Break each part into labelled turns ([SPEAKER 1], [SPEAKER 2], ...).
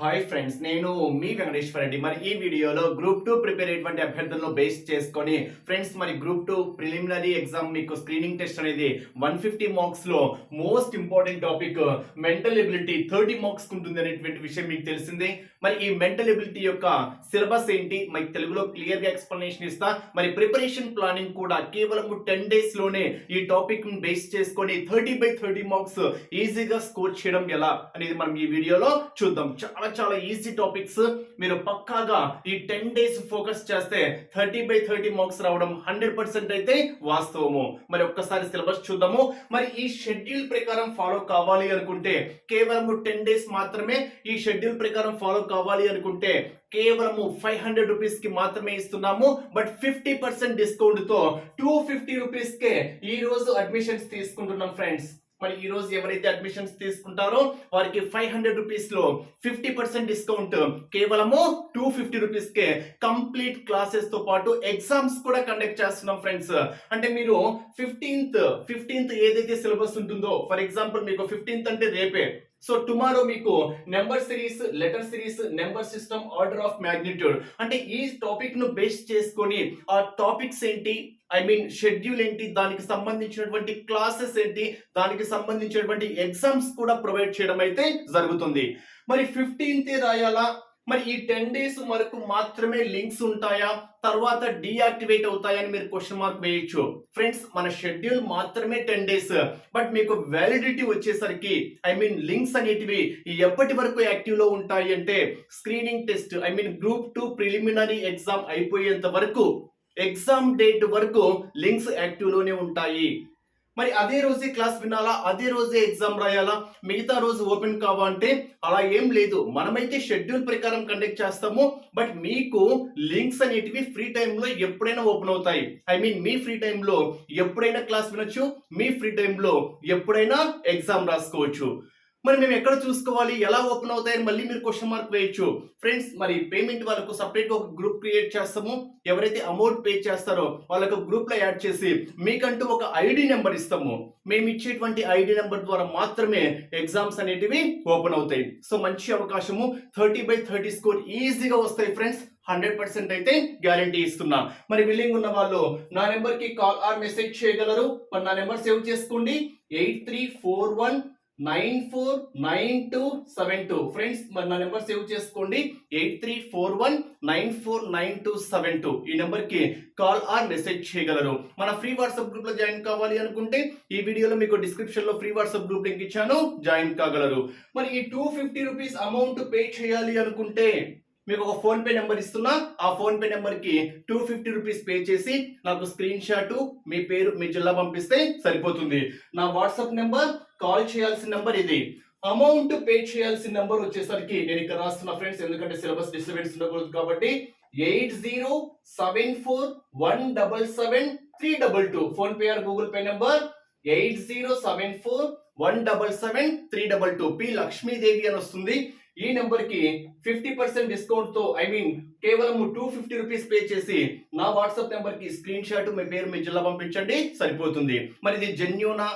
[SPEAKER 1] Hi friends నేను మీ వెంకటేశ్వర రెడ్డి. మరి ఈ వీడియోలో గ్రూప్ టూ ప్రిపేర్ అయినటువంటి అభ్యర్థులను బేస్ చేసుకొని ఫ్రెండ్స్ మరి గ్రూప్ టూ ప్రిలిమినరీ ఎగ్జామ్ మీకు స్క్రీనింగ్ టెస్ట్ అనేది one fifty మార్క్స్లో most important topic mental ability thirty marks ఉంటుంది అనేటువంటి విషయం మీకు తెలిసింది. మరి ఈ మెంటల్ ఎబిలిటీ యొక్క సిలబస్ ఏంటి? మరి తెలుగులో క్లియర్గా ఎక్స్ప్లెనేషన్ ఇస్తా. మరి ప్రిపరేషన్ ప్లానింగ్ కూడా కేవలం టెన్ డేస్లోనే ఈ టాపిక్ను బేస్ చేసుకొని థర్టీ బై థర్టీ మార్క్స్ ఈజీగా స్కోర్ చేయడం ఎలా అనేది మనం ఈ వీడియోలో చూద్దాం. చాలా చాలా ఈజీ టాపిక్స్ మీరు పక్కాగా ఈ టెన్ డేస్ ఫోకస్ చేస్తే థర్టీ బై థర్టీ మార్క్స్ రావడం హండ్రెడ్ పర్సెంట్ అయితే వాస్తవము. మరి ఒక్కసారి సిలబస్ చూద్దాము. మరి ఈ షెడ్యూల్ ప్రకారం ఫాలో కావాలి అనుకుంటే కేవలం టెన్ డేస్ మాత్రమే ఈ షెడ్యూల్ ప్రకారం ఫాలో కావాలి అనుకుంటే కేవలము ఫైవ్ హండ్రెడ్ రూపీస్కి మాత్రమే ఇస్తున్నాము. బట్ ఫిఫ్టీ పర్సెంట్ డిస్కౌంట్తో టూ ఫిఫ్టీ రూపీస్ కే ఈ రోజు అడ్మిషన్స్ తీసుకుంటున్నాం ఫ్రెండ్స్ మరి ఈ రోజు ఎవరైతే అడ్మిషన్స్ తీసుకుంటారో వారికి ఫైవ్ హండ్రెడ్ రూపీస్లో ఫిఫ్టీ పర్సెంట్ డిస్కౌంట్ కేవలము టూ ఫిఫ్టీ రూపీస్ కే కంప్లీట్ క్లాసెస్తో పాటు ఎగ్జామ్స్ కూడా కండక్ట్ చేస్తున్నాం ఫ్రెండ్స్ అంటే మీరు ఫిఫ్టీన్త్ ఫిఫ్టీన్త్ ఏదైతే సిలబస్ ఉంటుందో ఫర్ ఎగ్జాంపుల్ మీకు ఫిఫ్టీన్త్ అంటే రేపే సో టుమారో మీకు number series letter series number system order of magnitude అంటే ఈ టాపిక్ను బేస్ చేసుకొని ఆ టాపిక్స్ ఏంటి? ఐ మీన్ షెడ్యూల్ ఏంటి? దానికి సంబంధించినటువంటి క్లాసెస్ ఏంటి? దానికి సంబంధించినటువంటి ఎగ్జామ్స్ కూడా ప్రొవైడ్ చేయడం అయితే జరుగుతుంది. మరి ఫిఫ్టీన్త్ రాయాలా? మరి ఈ టెన్ డేస్ వరకు మాత్రమే లింక్స్ ఉంటాయా? తర్వాత డీయాక్టివేట్ అవుతాయని మీరు క్వశ్చన్ మార్క్ వేయొచ్చు. ఫ్రెండ్స్ మన షెడ్యూల్ మాత్రమే టెన్ డేస్ బట్ మీకు వ్యాలిడిటీ వచ్చేసరికి ఐ మీన్ లింక్స్ అనేటివి ఎప్పటి వరకు యాక్టివ్లో ఉంటాయి అంటే screening test I mean group two preliminary exam అయిపోయేంత వరకు ఎగ్జామ్ డేట్ వరకు లింక్స్ యాక్టివ్లోనే ఉంటాయి. మరి అదే రోజే క్లాస్ వినాలా? అదే రోజే ఎగ్జామ్ రాయాలా? మిగతా రోజు ఓపెన్ కావా అంటే అలా ఏం లేదు. మనమైతే షెడ్యూల్ ప్రకారం కండక్ట్ చేస్తాము. బట్ మీకు లింక్స్ అనేటివి ఫ్రీ టైంలో ఎప్పుడైనా ఓపెన్ అవుతాయి. ఐ మీన్ మీ ఫ్రీ టైంలో ఎప్పుడైనా క్లాస్ వినొచ్చు. మీ ఫ్రీ టైంలో ఎప్పుడైనా ఎగ్జామ్ రాసుకోవచ్చు. మరి మేము ఎక్కడ చూసుకోవాలి? ఎలా ఓపెన్ అవుతాయని మళ్ళీ మీరు క్వశ్చన్ మార్క్ వేయచ్చు. ఫ్రెండ్స్ మరి పేమెంట్ వాళ్ళకు సపరేట్ ఒక గ్రూప్ క్రియేట్ చేస్తాము. ఎవరైతే అమౌంట్ పే చేస్తారో వాళ్ళకు గ్రూప్లో యాడ్ చేసి మీకంటూ ఒక ఐడి నెంబర్ ఇస్తాము. మేము ఇచ్చేటువంటి ఐడి నెంబర్ ద్వారా మాత్రమే ఎగ్జామ్స్ అనేటివి ఓపెన్ అవుతాయి. సో మంచి అవకాశము. థర్టీ బై థర్టీ స్కోర్ ఈజీగా వస్తాయి ఫ్రెండ్స్ హండ్రెడ్ పర్సెంట్ అయితే గ్యారంటీ ఇస్తున్నా. మరి విల్లింగ్ ఉన్న వాళ్ళు నా నెంబర్కి కాల్ ఆర్ మెసేజ్ చేయగలరు? మరి నా నెంబర్ సేవ్ చేసుకోండి. Eight three four one nine four nine two seven two. Friends మరి నా నెంబర్ సేవ్ చేసుకోండి. Eight three four one nine four nine two seven two. ఈ నెంబర్కి కాల్ ఆర్ మెసేజ్ చేయగలరు. మన ఫ్రీ వాట్సాప్ గ్రూప్లో జాయిన్ కావాలి అనుకుంటే ఈ వీడియోలో మీకు డిస్క్రిప్షన్లో ఫ్రీ వాట్సాప్ గ్రూప్ లింక్ ఇచ్చాను. జాయిన్ కాగలరు. మరి ఈ two fifty rupees amount pay చేయాలి అనుకుంటే మీకు ఒక ఫోన్ పే నెంబర్ ఇస్తున్నా ఆ ఫోన్ పే నెంబర్కి టూ ఫిఫ్టీ రూపీస్ పే చేసి నాకు స్క్రీన్ షాట్ మీ పేరు మీ జిల్లా పంపిస్తే సరిపోతుంది. నా వాట్సాప్ నెంబర్ కాల్ చేయాల్సిన నెంబర్ ఇది. అమౌంట్ పే చేయాల్సిన నెంబర్ వచ్చేసరికి నేను ఇక్కడ రాస్తున్నా ఫ్రెండ్స్ ఎందుకంటే సిలబస్ డిస్టర్బెన్స్ ఉండకూడదు కాబట్టి eight zero seven four one double seven three double two. PhonePe or Google Pay number eight zero seven four one double seven three double two. P Lakshmi Devi అని వస్తుంది. ఈ నెంబర్కి fifty percent డిస్కౌంట్తో I mean కేవలం two fifty rupees pay చేసి నా WhatsApp నెంబర్కి screenshot మీ పేరు మీ జిల్లా పంపించండి సరిపోతుంది. మరి ఇది జెన్యునా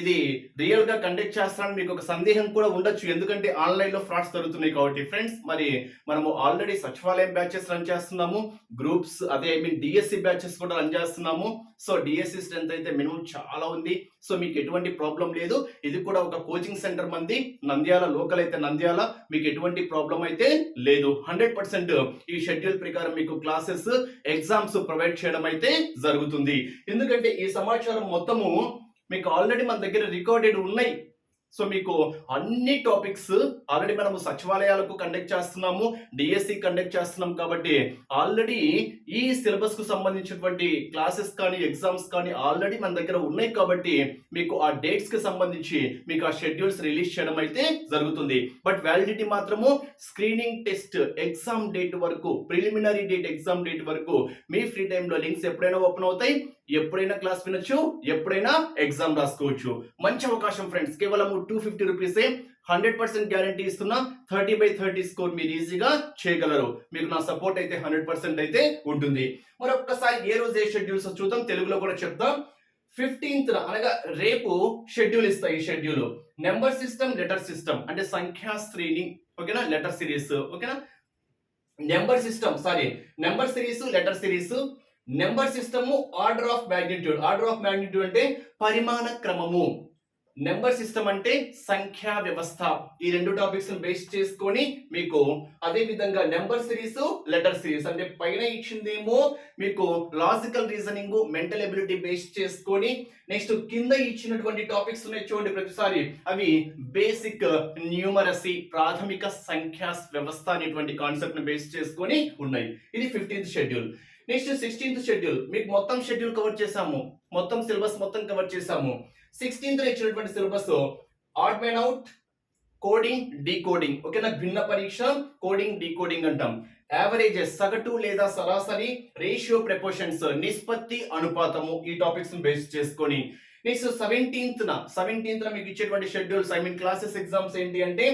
[SPEAKER 1] ఇది రియల్గా కండక్ట్ చేస్తారని మీకు ఒక సందేహం కూడా ఉండొచ్చు. ఎందుకంటే ఆన్లైన్లో ఫ్రాడ్స్ జరుగుతున్నాయి కాబట్టి ఫ్రెండ్స్ మరి మనము ఆల్రెడీ సచివాలయం బ్యాచెస్ రన్ చేస్తున్నాము. గ్రూప్స్ అదే ఐ మీన్ డిఎస్సి బ్యాచెస్ కూడా రన్ చేస్తున్నాము. సో డిఎస్సి స్ట్రెంత్ అయితే మినిమం చాలా ఉంది. సో మీకు ఎటువంటి ప్రాబ్లం లేదు. ఇది కూడా ఒక కోచింగ్ సెంటర్ మంది నంద్యాల లోకల్ అయితే నంద్యాల మీకు ఎటువంటి ప్రాబ్లం అయితే లేదు. హండ్రెడ్ పర్సెంట్ ఈ షెడ్యూల్ ప్రకారం మీకు క్లాసెస్ ఎగ్జామ్స్ ప్రొవైడ్ చేయడం అయితే జరుగుతుంది. ఎందుకంటే ఈ సమాచారం మొత్తము మీకు ఆల్రెడీ మన దగ్గర రికార్డెడ్ ఉన్నాయి. సో మీకు అన్ని టాపిక్స్ ఆల్రెడీ మనము సచివాలయాలకు కండక్ట్ చేస్తున్నాము డిఎస్సి కండక్ట్ చేస్తున్నాం కాబట్టి ఆల్రెడీ ఈ సిలబస్కు సంబంధించినటువంటి క్లాసెస్ కానీ ఎగ్జామ్స్ కానీ ఆల్రెడీ మన దగ్గర ఉన్నాయి కాబట్టి మీకు ఆ డేట్స్కి సంబంధించి మీకు ఆ షెడ్యూల్స్ రిలీజ్ చేయడం అయితే జరుగుతుంది. బట్ వ్యాలిడిటీ మాత్రము స్క్రీనింగ్ టెస్ట్ ఎగ్జామ్ డేట్ వరకు ప్రిలిమినరీ డేట్ ఎగ్జామ్ డేట్ వరకు మీ ఫ్రీ టైంలో లింక్స్ ఎప్పుడైనా ఓపెన్ అవుతాయి. ఎప్పుడైనా క్లాస్ వినొచ్చు ఎప్పుడైనా ఎగ్జామ్ రాసుకోవచ్చు. మంచి అవకాశం ఫ్రెండ్స్ కేవలం టూ ఫిఫ్టీ రూపీసే హండ్రెడ్ పర్సెంట్ గ్యారంటీ ఇస్తున్న థర్టీ బై థర్టీ స్కోర్ మీరు ఈజీగా చేయగలరు. మీకు నా సపోర్ట్ అయితే హండ్రెడ్ పర్సెంట్ అయితే ఉంటుంది. మరొకసారి ఏ రోజు ఏ షెడ్యూల్స్ చూద్దాం. తెలుగులో కూడా చెప్తాం ఫిఫ్టీన్త్ అనగా రేపు షెడ్యూల్ ఇస్తాయి ఈ schedule number system letter system అంటే సంఖ్యా శ్రేణి. ఓకేనా? లెటర్ సిరీస్ ఓకేనా? Number system sorry number series letter series number system order of magnitude order of magnitude అంటే పరిమాణ క్రమము. నెంబర్ సిస్టమ్ అంటే సంఖ్యా వ్యవస్థ. ఈ రెండు టాపిక్స్ బేస్ చేసుకొని మీకు అదే విధంగా నెంబర్ సిరీస్ లెటర్ సిరీస్ అంటే పైన ఇచ్చిందేమో మీకు logical reasoning mental ability base చేసుకొని నెక్స్ట్ కింద ఇచ్చినటువంటి టాపిక్స్ ఉన్నాయి చూడండి ప్రతిసారి. అవి బేసిక్ న్యూమరసీ ప్రాథమిక సంఖ్యా వ్యవస్థ అనేటువంటి కాన్సెప్ట్ బేస్ చేసుకొని ఉన్నాయి. ఇది fifteenth schedule next sixteenth schedule మీకు మొత్తం షెడ్యూల్ కవర్ చేసాము మొత్తం సిలబస్ మొత్తం కవర్ చేసాము సిక్స్టీన్త్ ఇచ్చినటువంటి syllabus odd man out coding decoding. ఓకేనా? భిన్న పరీక్ష కోడింగ్ డీకోడింగ్ అంటాం. యావరేజెస్ సగటు లేదా సరాసరి రేషియో ప్రపోర్షన్స్ నిష్పత్తి అనుపాతము ఈ టాపిక్స్ బేస్ చేసుకొని. నెక్స్ట్ సెవెంటీన్త్ న. సెవెంటీన్త్ మీకు ఇచ్చేటువంటి schedules I mean classes exams ఏంటి అంటే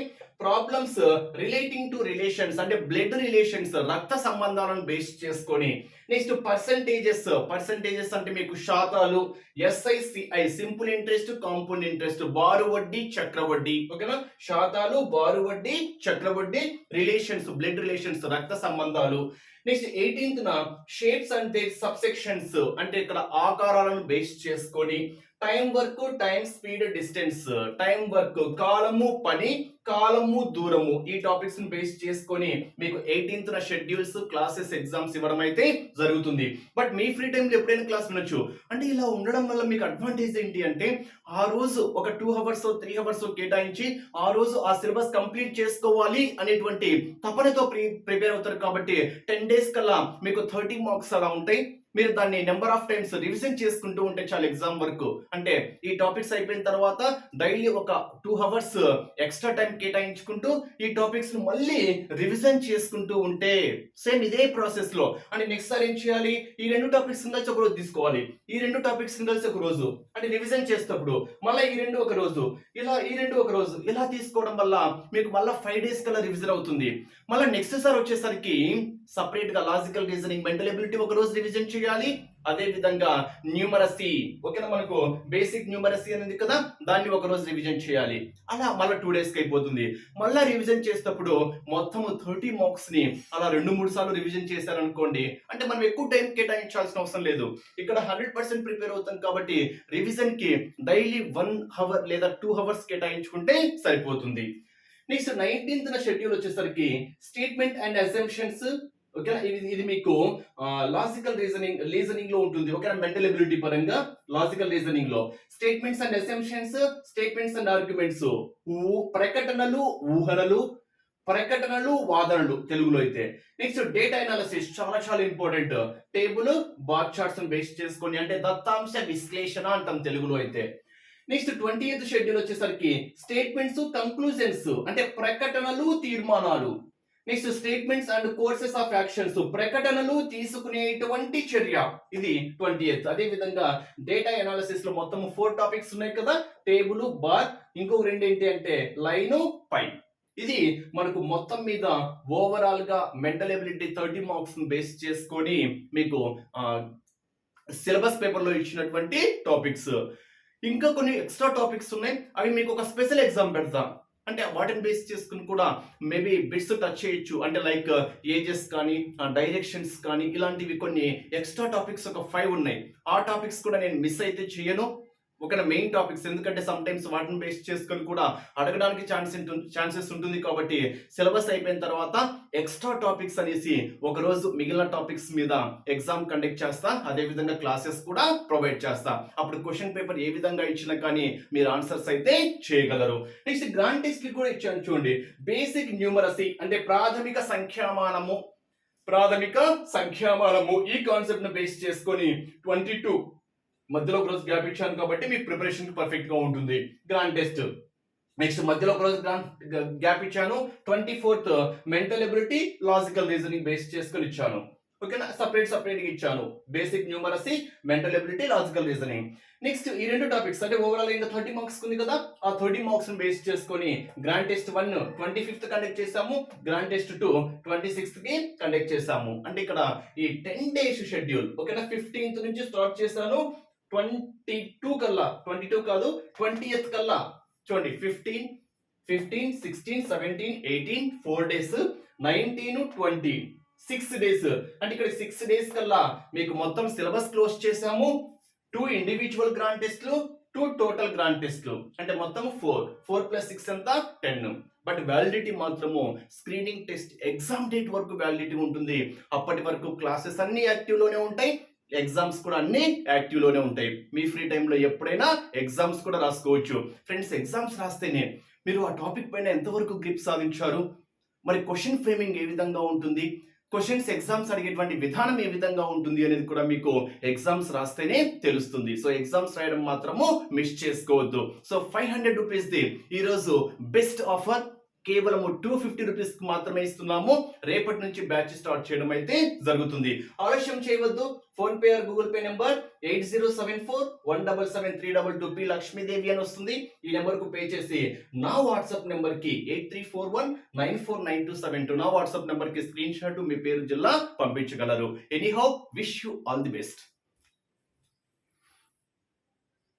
[SPEAKER 1] ప్రాబ్లమ్స్ రిలేటింగ్ టు రిలేషన్స్ అంటే బ్లడ్ రిలేషన్స్ రక్త సంబంధాలను బేస్ చేసుకొని నెక్స్ట్ పర్సంటేజెస్ పర్సంటేజెస్ అంటే మీకు శాతాలు SICI simple interest compound interest బారు వడ్డీ చక్ర వడ్డీ ఓకేనా? శాతాలు బారు వడ్డీ చక్ర వడ్డీ రిలేషన్స్ బ్లడ్ రిలేషన్స్ రక్త సంబంధాలు. నెక్స్ట్ ఎయిటీన్త్ షేప్స్ అంటే సబ్సెక్షన్స్ అంటే ఇక్కడ ఆకారాలను బేస్ చేసుకొని time work time speed distance time work కాలము పని కాలము దూరము ఈ టాపిక్స్ని బేస్ చేసుకొని మీకు ఎయిటీన్త్ న షెడ్యూల్స్ క్లాసెస్ ఎగ్జామ్స్ ఇవ్వడం అయితే జరుగుతుంది. బట్ మీ ఫ్రీ టైంలో ఎప్పుడైనా క్లాస్ వినొచ్చు. అంటే ఇలా ఉండడం వల్ల మీకు అడ్వాంటేజ్ ఏంటి అంటే ఆ రోజు ఒక టూ అవర్స్ త్రీ అవర్స్ కేటాయించి ఆ రోజు ఆ సిలబస్ కంప్లీట్ చేసుకోవాలి అనేటువంటి తపనతో ప్రి ప్రిపేర్ అవుతారు కాబట్టి టెన్ డేస్ కల్లా మీకు థర్టీ మార్క్స్ అలా ఉంటాయి. మీరు దాన్ని నెంబర్ ఆఫ్ టైమ్స్ రివిజన్ చేసుకుంటూ ఉంటే చాలు ఎగ్జామ్ వరకు. అంటే ఈ టాపిక్స్ అయిపోయిన తర్వాత డైలీ ఒక టూ అవర్స్ ఎక్స్ట్రా టైం కేటాయించుకుంటూ ఈ టాపిక్స్ మళ్ళీ రివిజన్ చేసుకుంటూ ఉంటే సేమ్ ఇదే ప్రాసెస్లో. అంటే నెక్స్ట్ సార్ ఏం చేయాలి? ఈ రెండు టాపిక్స్ కలిసి ఒక రోజు తీసుకోవాలి. ఈ రెండు టాపిక్స్ కలిసి ఒక రోజు. అంటే రివిజన్ చేసేటప్పుడు మళ్ళీ ఈ రెండు ఒక రోజు. ఇలా ఈ రెండు ఒక రోజు. ఇలా తీసుకోవడం వల్ల మీకు మళ్ళీ ఫైవ్ డేస్ కల్లా రివిజన్ అవుతుంది. మళ్ళీ నెక్స్ట్ సార్ వచ్చేసరికి సపరేట్గా లాజికల్ రీజనింగ్ మెంటల్ ఎబిలిటీ ఒక రోజు రివిజన్ చేయాలి. అదే విధంగా న్యూమరసీ ఓకేనా మనకు? బేసిక్ న్యూమరసీ అనేది కదా దాన్ని ఒక రోజు రివిజన్ చేయాలి. అలా మళ్ళీ టూ డేస్కి అయిపోతుంది. మళ్ళీ రివిజన్ చేసేటప్పుడు మొత్తం థర్టీ మార్క్స్ని అలా రెండు మూడు సార్లు రివిజన్ చేశారనుకోండి అంటే మనం ఎక్కువ టైం కేటాయించాల్సిన అవసరం లేదు. ఇక్కడ హండ్రెడ్ పర్సెంట్ ప్రిపేర్ అవుతాం కాబట్టి రివిజన్కి డైలీ వన్ అవర్ లేదా టూ అవర్స్ కేటాయించుకుంటే సరిపోతుంది. నెక్స్ట్ నైన్టీన్త్ షెడ్యూల్ వచ్చేసరికి స్టేట్మెంట్ అండ్ అసెంప్షన్స్ ఓకేనా? ఇది ఇది మీకు లాజికల్ రీజనింగ్ రీజనింగ్లో ఉంటుంది. ఓకేనా? మెంటల్ ఎబిలిటీ పరంగా logical రీజనింగ్లో. Statements and assumptions statements and arguments ప్రకటనలు ఊహనలు ప్రకటనలు వాదనలు తెలుగులో అయితే. నెక్స్ట్ డేటా అనాలిసిస్ చాలా చాలా important table bar charts base చేసుకొని అంటే దత్తాంశ విశ్లేషణ అంటాం తెలుగులో అయితే. నెక్స్ట్ ట్వంటీ ఎయిత్ షెడ్యూల్ వచ్చేసరికి స్టేట్మెంట్స్ కంక్లూజన్స్ అంటే ప్రకటనలు తీర్మానాలు. Next statements and courses of actions ప్రకటనలు తీసుకునేటువంటి చర్య. ఇది ట్వంటీ ఎయిత్. అదే విధంగా డేటా అనాలిసిస్లో మొత్తం ఫోర్ టాపిక్స్ ఉన్నాయి కదా. టేబుల్ బార్ ఇంకొక రెండు ఏంటి అంటే లైన్ పై ఇది మనకు మొత్తం మీద ఓవరాల్గా mental ability thirty marks base చేసుకొని మీకు సిలబస్ పేపర్లో ఇచ్చినటువంటి టాపిక్స్ ఇంకా కొన్ని ఎక్స్ట్రా టాపిక్స్ ఉన్నాయి. అవి మీకు ఒక స్పెషల్ ఎగ్జామ్ పెడతాం. అంటే వాటిని బేస్ చేసుకుని కూడా మేబీ బిట్స్ టచ్ చేయొచ్చు. అంటే లైక్ ఏజెస్ uh, కానీ uh, డైరెక్షన్స్ కానీ ఇలాంటివి కొన్ని ఎక్స్ట్రా టాపిక్స్ ఒక ఫైవ్ ఉన్నాయి. ఆ టాపిక్స్ కూడా నేను మిస్ అయితే చేయను. ఒక మెయిన్ టాపిక్స్ ఎందుకంటే సమ్ టైమ్స్ వాటిని బేస్ చేసుకొని కూడా అడగడానికి ఛాన్స్ ఛాన్సెస్ ఉంటుంది కాబట్టి సిలబస్ అయిపోయిన తర్వాత ఎక్స్ట్రా టాపిక్స్ అనేసి ఒకరోజు మిగిలిన టాపిక్స్ మీద ఎగ్జామ్ కండక్ట్ చేస్తా. అదేవిధంగా క్లాసెస్ కూడా ప్రొవైడ్ చేస్తా. అప్పుడు క్వశ్చన్ పేపర్ ఏ విధంగా ఇచ్చినా కానీ మీరు ఆన్సర్స్ అయితే చేయగలరు. నెక్స్ట్ గ్రాండ్ టెస్ట్ కూడా ఇచ్చాను చూడండి. బేసిక్ న్యూమరసీ అంటే ప్రాథమిక సంఖ్యామానము. ప్రాథమిక సంఖ్యామానము. ఈ కాన్సెప్ట్ను బేస్ చేసుకొని ట్వంటీ టూ మధ్యలో ఒక రోజు గ్యాప్ ఇచ్చాను కాబట్టి మీ ప్రిపరేషన్ పర్ఫెక్ట్గా ఉంటుంది. గ్రాండ్ టెస్ట్ నెక్స్ట్ మధ్యలో ఒక రోజు గ్యాప్ ఇచ్చాను twenty fourth mental ability logical reasoning base చేసుకొని ఇచ్చాను. ఓకేనా సపరేట్ సపరేట్గా ఇచ్చాను. Basic numeracy mental ability logical reasoning next ఈ రెండు టాపిక్స్ అంటే ఓవరాల్ ఇంకా థర్టీ మార్క్స్ ఉంది కదా? ఆ థర్టీ మార్క్స్ బేస్ చేసుకొని grand test one twenty fifth conduct చేసాము గ్రాండ్ టెస్ట్ టూ ట్వంటీ సిక్స్త్కి కండక్ట్ చేసాము అంటే ఇక్కడ ఈ టెన్ డేస్ షెడ్యూల్ ఓకేనా ఫిఫ్టీన్త్ నుంచి స్టార్ట్ చేశాను. ట్వంటీ టూ కల్లా. ట్వంటీ టూ కాదు ట్వంటీ కల్లా. చూడండి fifteen fifteen sixteen seventeen eighteen four days nineteen twenty six days. అంటే ఇక్కడ సిక్స్ డేస్ కల్లా మీకు మొత్తం సిలబస్ క్లోజ్ చేసాము టూ ఇండివిజువల్ గ్రాండ్ టెస్ట్లు టూ టోటల్ గ్రాండ్ టెస్ట్లు అంటే మొత్తం ఫోర్ ఫోర్ ప్లస్ సిక్స్ అంతా టెన్ బట్ వ్యాలిడిటీ మాత్రము స్క్రీనింగ్ టెస్ట్ ఎగ్జామ్ డేట్ వరకు వ్యాలిడిటీ ఉంటుంది. అప్పటి వరకు క్లాసెస్ అన్ని యాక్టివ్లోనే ఉంటాయి. ఎగ్జామ్స్ కూడా అన్ని యాక్టివ్లోనే ఉంటాయి. మీ ఫ్రీ టైంలో ఎప్పుడైనా ఎగ్జామ్స్ కూడా రాసుకోవచ్చు. ఫ్రెండ్స్ ఎగ్జామ్స్ రాస్తేనే మీరు ఆ టాపిక్ పైన ఎంతవరకు గ్రిప్ సాధించారు? మరి క్వశ్చన్ ఫ్రేమింగ్ ఏ విధంగా ఉంటుంది? క్వశ్చన్స్ ఎగ్జామ్స్ అడిగేటువంటి విధానం ఏ విధంగా ఉంటుంది అనేది కూడా మీకు ఎగ్జామ్స్ రాస్తేనే తెలుస్తుంది. సో ఎగ్జామ్స్ రాయడం మాత్రము మిస్ చేసుకోవద్దు. సో ఫైవ్ హండ్రెడ్ రూపీస్ది ఈరోజు బెస్ట్ ఆఫర్ కేవలము టూ ఫిఫ్టీ రూపీస్ మాత్రమే ఇస్తున్నాము. రేపటి నుంచి బ్యాచ్ స్టార్ట్ చేయడం అయితే జరుగుతుంది. ఆలస్యం చేయవద్దు. PhonePe or Google Pay number eight zero seven four one double seven three double two P Lakshmi Devi అని వస్తుంది. ఈ నెంబర్కు పే చేసి నా వాట్సాప్ నెంబర్కి eight three four one nine four nine two seven two నా వాట్సాప్ నెంబర్కి screenshot మీ పేరు జిల్లా పంపించగలరు. Anyhow wish you all the best